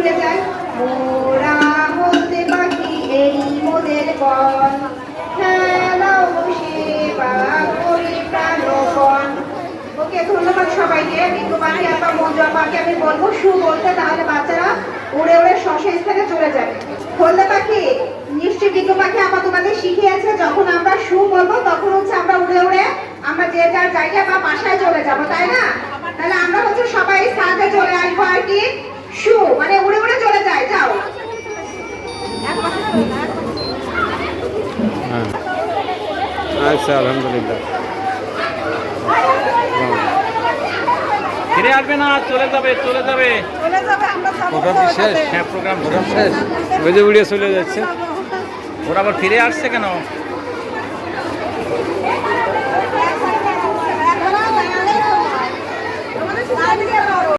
ঘুরে যায়। মোরা হতে বাকি এই মোদের শশে স্থানে চলে পাখি? নিশ্চয়ই পাখি শিখিয়েছে, যখন আমরা সু বলব, তখন হচ্ছে আমরা উড়ে উড়ে আমরা যে যার জায়গা বা বাসায় চলে যাব, তাই না? তাহলে আমরা হচ্ছে সবাই সাথে চলে আসব আর কি সু মানে উড়ে উড়ে চলে যায় যাও হ্যাঁ। আচ্ছা আলহামদুলিল্লাহ। ফিরে আসবে না চলে যাবে চলে যাবে। প্রোগ্রাম কি শেষ? হ্যাঁ প্রোগ্রাম প্রোগ্রাম শেষ। ওই যে উড়িয়ে চলে যাচ্ছে। ওরা আবার ফিরে আসছে কেন?